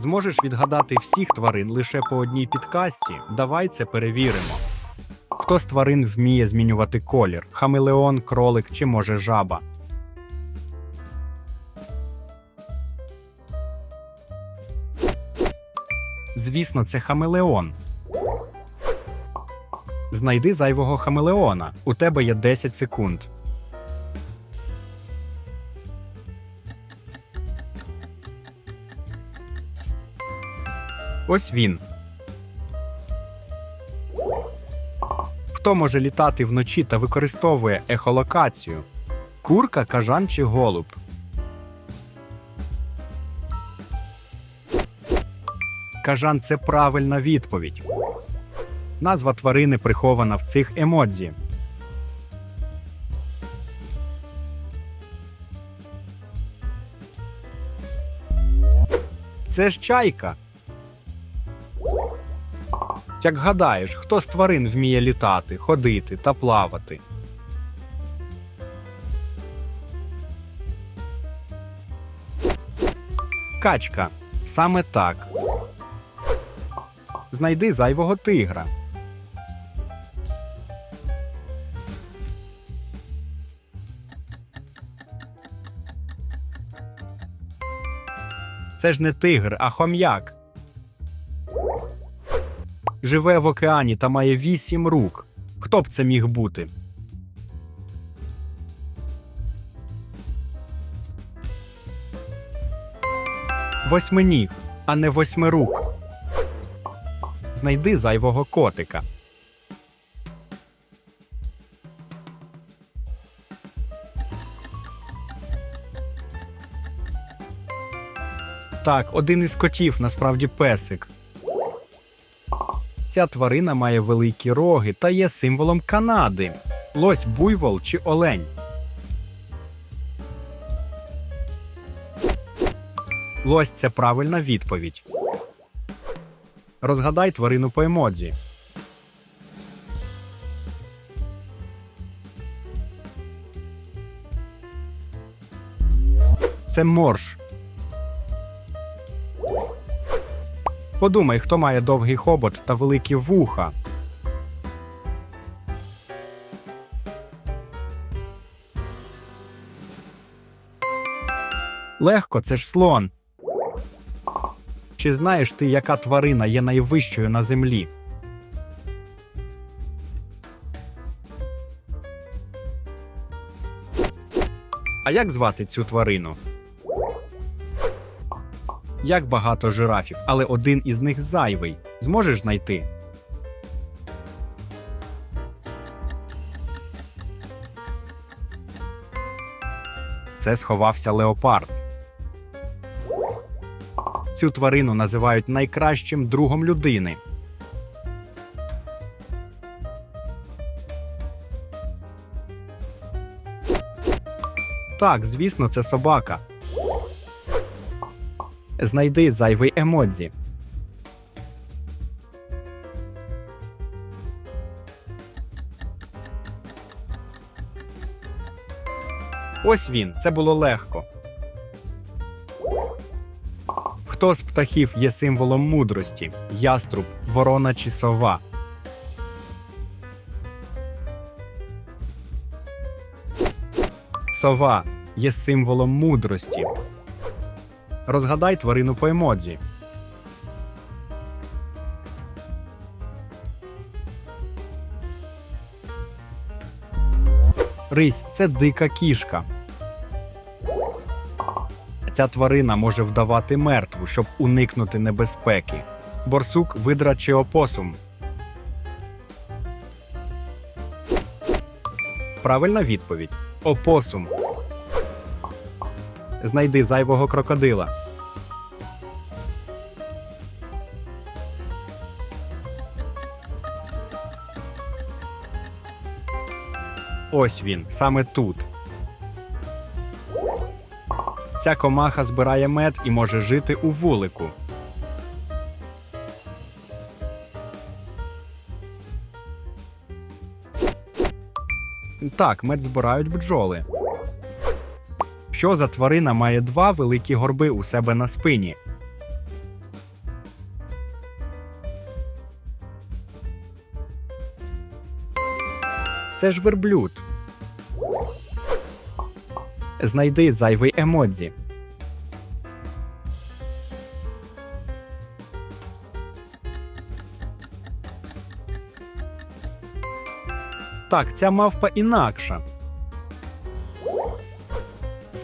Зможеш відгадати всіх тварин лише по одній підказці? Давай це перевіримо. Хто з тварин вміє змінювати колір? Хамелеон, кролик чи може жаба? Звісно, це хамелеон. Знайди зайвого хамелеона. У тебе є 10 секунд. Ось він. Хто може літати вночі та використовує ехолокацію? Курка, кажан чи голуб? Кажан це правильна відповідь. Назва тварини прихована в цих емодзі. Це ж чайка. Як гадаєш, хто з тварин вміє літати, ходити та плавати? Качка. Саме так. Знайди зайвого тигра. Це ж не тигр, а хом'як. Живе в океані та має вісім рук. Хто б це міг бути? Восьминіг, а не восьмирук. Знайди зайвого котика. Так, один із котів насправді песик. Ця тварина має великі роги та є символом Канади. Лось, буйвол чи олень. Лось це правильна відповідь. Розгадай тварину по емодзі. Це морж. Подумай, хто має довгий хобот та великі вуха. Легко, це ж слон. Чи знаєш ти, яка тварина є найвищою на землі? А як звати цю тварину? Як багато жирафів, але один із них зайвий. Зможеш знайти? Це сховався леопард. Цю тварину називають найкращим другом людини. Так, звісно, це собака. Знайди зайвий емодзі. Ось він. Це було легко. Хто з птахів є символом мудрості? Яструб, ворона чи сова? Сова є символом мудрості. Розгадай тварину по емодзі. Рись це дика кішка. Ця тварина може вдавати мертву, щоб уникнути небезпеки. Борсук, видра чи опосум. Правильна відповідь. Опосум. Знайди зайвого крокодила. Ось він, саме тут. Ця комаха збирає мед і може жити у вулику. Так, мед збирають бджоли. Що за тварина має два великі горби у себе на спині? Це ж верблюд. Знайди зайвий емодзі. Так, ця мавпа інакша.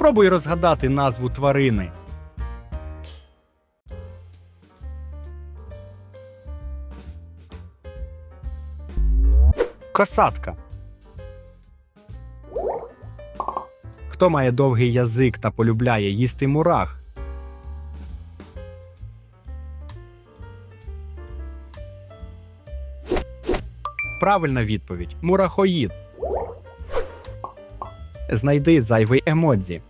Спробуй розгадати назву тварини. Косатка. Хто має довгий язик та полюбляє їсти мурах? Правильна відповідь мурахоїд. Знайди зайвий емодзі.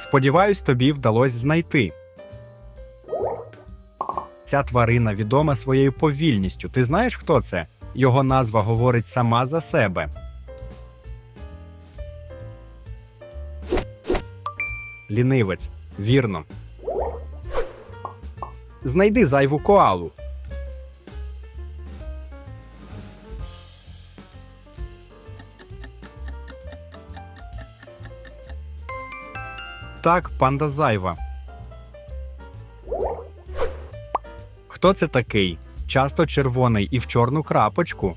Сподіваюсь, тобі вдалося знайти. Ця тварина відома своєю повільністю. Ти знаєш, хто це? Його назва говорить сама за себе. Лінивець. Вірно. Знайди зайву коалу. Так, панда зайва. Хто це такий? Часто червоний і в чорну крапочку.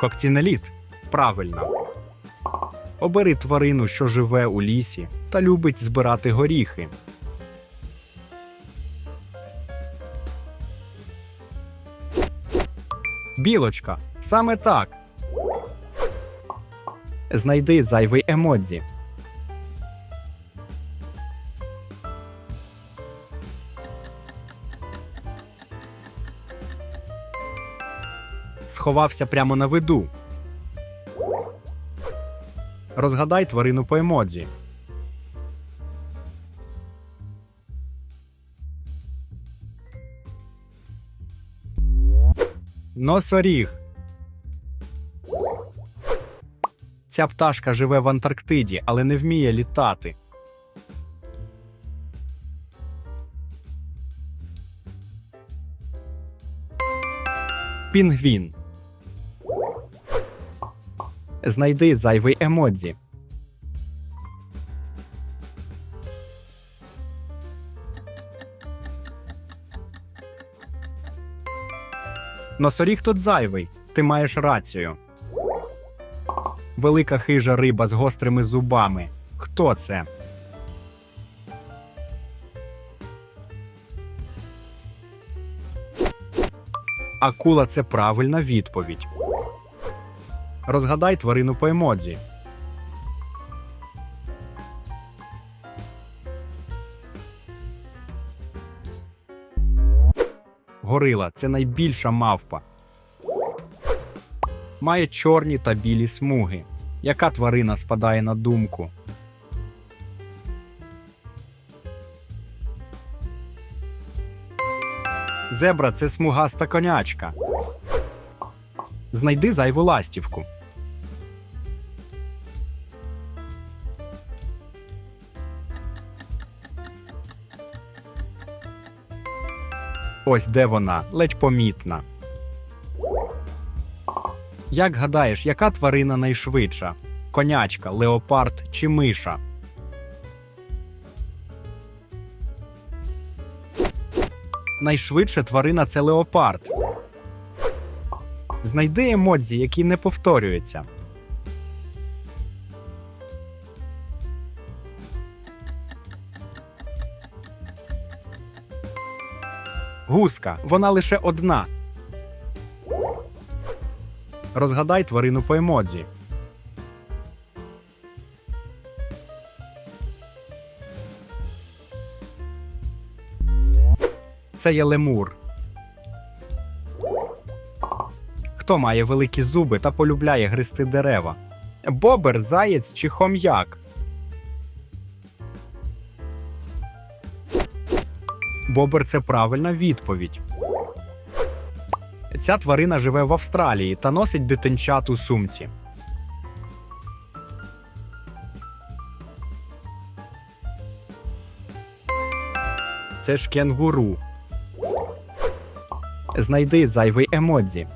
Коктінеліт. Правильно. Обери тварину, що живе у лісі та любить збирати горіхи. Білочка. Саме так. Знайди зайвий емодзі. Сховався прямо на виду. Розгадай тварину по емодзі. Носоріг. Ця пташка живе в Антарктиді, але не вміє літати. Пінгвін. Знайди зайвий емодзі. Носоріг тут зайвий. Ти маєш рацію. Велика хижа риба з гострими зубами. Хто це? Акула це правильна відповідь. Розгадай тварину по емодзі. Горила це найбільша мавпа. Має чорні та білі смуги. Яка тварина спадає на думку? Зебра це смугаста конячка. Знайди зайву ластівку. Ось де вона, ледь помітна. Як гадаєш, яка тварина найшвидша? Конячка, леопард чи миша? Найшвидша тварина це леопард. Знайди емодзі, які не повторюються. Гуска. Вона лише одна. Розгадай тварину по емодзі. Це є лемур. Хто має великі зуби та полюбляє гристи дерева? Бобер, заєць чи хом'як? бобер це правильна відповідь. Ця тварина живе в Австралії та носить дитинчат у сумці. Це ж кенгуру. Знайди зайвий емодзі.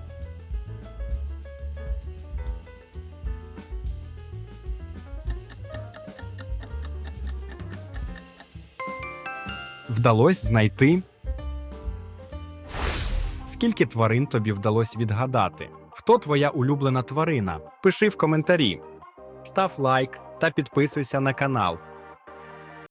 Вдалось знайти. Скільки тварин тобі вдалося відгадати? Хто твоя улюблена тварина? Пиши в коментарі. Став лайк та підписуйся на канал.